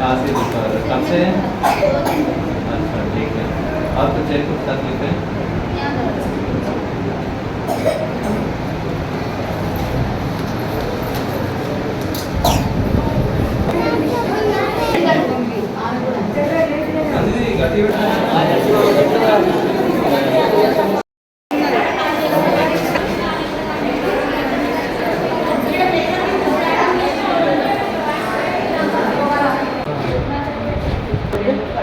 खांसी है कब से? अच्छा ठीक है। और कुछ कुछ तकलीफ़ है।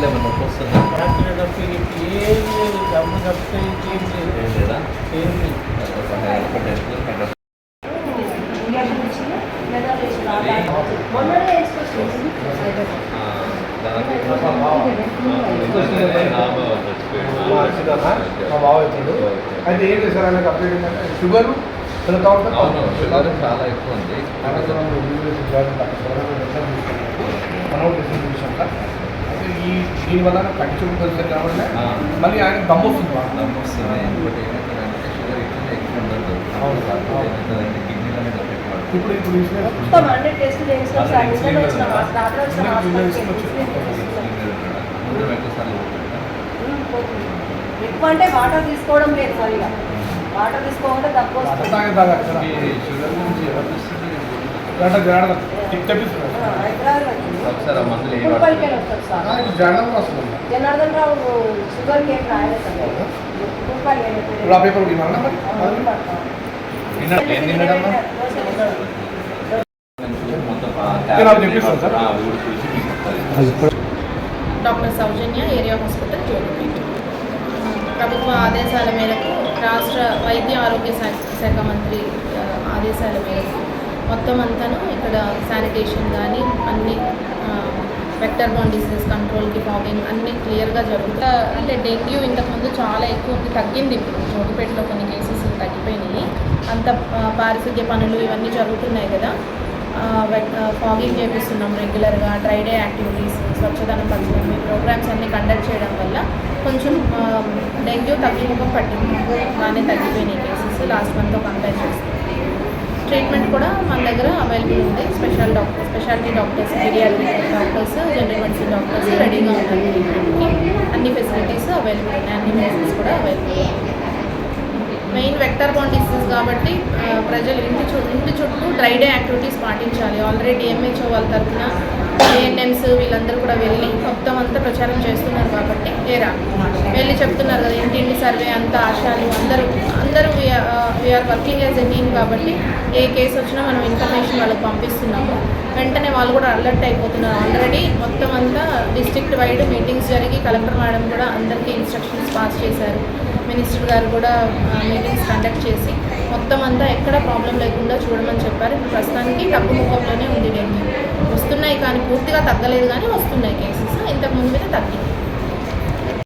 ఏమన్నా నొప్పి వస్తుందా అయితే ఏం చేశారు ఆయనకు అప్డేట్ ఏంటంటే షుగర్? పిల్లలు చాలా ఎక్కువ ఉంది. ఈ దీని వల్ల కంటి చూపు కలిసారు కాబట్టి. మళ్ళీ ఆయన దమ్ము వస్తుంది. దమ్ము వస్తుంది. ఇంకోటి ఏమవుతుందంటే షుగర్ ఇట్లా ఎక్కువ ఉండదు. అవును. కిడ్నీల ఎఫెక్ట్ ఇప్పుడు ఇప్పుడు. ఎక్కువ అంటే వాటర్ తీసుకోవడం లేదు సరిగా వాటర్ తీసుకోకుండా తక్కువ తాగే తాగాలి షుగర్ గురించి ఎవరు చూస్తుంది. ఆ, హైదరాబాద్ వచ్చింది. ఒకసారి మందులు జాగ్రత్త వస్తుంది. జనార్దన్ రావు షుగర్ కేక్ రాయలేదు ఆ పేపర్ ఇవ్వాలన్నా మరి? ఏం తిన్నాడమ్మా? Doctor Soujanya area hospital Jogipet. ప్రభుత్వ ఆదేశాల మేరకు రాష్ట్ర వైద్య ఆరోగ్య శాఖ శాఖ మంత్రి ఆదేశాల మేరకు మొత్తం అంతాను ఇక్కడ శానిటేషన్ కానీ అన్ని వెక్టర్ బోన్ డిసీజెస్ కంట్రోల్కి ఫాగింగ్ అన్ని క్లియర్గా జరుగుతాయి అంటే డెంగ్యూ ఇంతకుముందు చాలా ఎక్కువ తగ్గింది ఇప్పుడు. జోగిపేటలో కొన్ని కేసెస్ తగ్గిపోయినాయి. అంత పారిశుద్ధ్య పనులు ఇవన్నీ జరుగుతున్నాయి కదా. ఫాగింగ్ చేపిస్తున్నాం రెగ్యులర్గా డ్రై డే యాక్టివిటీస్ స్వచ్ఛతను పంచడం ఈ ప్రోగ్రామ్స్ అన్ని కండక్ట్ చేయడం వల్ల కొంచెం డెంగ్యూ తగ్గింపు పట్టింది. బాగానే తగ్గిపోయినాయి కేసెస్ లాస్ట్ మంత్తో కంపేర్ చేస్తాం. ట్రీట్మెంట్ కూడా మన దగ్గర అవైలబుల్ ఉంది. Special doctor speciality doctors paediatric doctors general medicine doctors రెడీగా ఉన్నారు అన్ని ఫెసిలిటీస్ అవైలబుల్ ఉన్నాయి. అన్ని మెడిసిన్స్ కూడా అవైలబుల్ ఉన్నాయి మెయిన్ వెక్టర్ బాండ్ డిసీజ్ కాబట్టి ప్రజలు ఇంటి చు ఇంటి చుట్టూ డ్రై డే యాక్టివిటీస్ పాటించాలి. ఆల్రెడీ ఎంహెచ్ఓ వాళ్ళ తరఫున ఏఎన్ఎంస్ వీళ్ళందరూ కూడా వెళ్ళి మొత్తం అంతా ప్రచారం చేస్తున్నారు కాబట్టి ఏరా. వెళ్ళి చెప్తున్నారు కదా ఇంటింటి సర్వే అంతా ఆశాలు అందరూ అందరూ we are working as a team కాబట్టి ఏ కేసు వచ్చినా మనం ఇన్ఫర్మేషన్ వాళ్ళకి పంపిస్తున్నాము. వెంటనే వాళ్ళు కూడా అలర్ట్ అయిపోతున్నారు. ఆల్రెడీ మొత్తం అంతా డిస్ట్రిక్ట్ వైడ్ మీటింగ్స్ జరిగి కలెక్టర్ మేడం కూడా అందరికీ ఇన్స్ట్రక్షన్స్ పాస్ చేశారు. మినిస్టర్ గారు కూడా uh, మీటింగ్స్ కండక్ట్ చేసి మొత్తం అంతా ఎక్కడ ప్రాబ్లం లేకుండా చూడమని చెప్పారు. ఇప్పుడు ప్రస్తుతానికి డబ్బు ముఖంలోనే ఉంది డెంగ్యూ. వస్తున్నాయి కానీ పూర్తిగా తగ్గలేదు కానీ వస్తున్నాయి కేసెస్ ఇంతకు ముందు మీద తగ్గింది.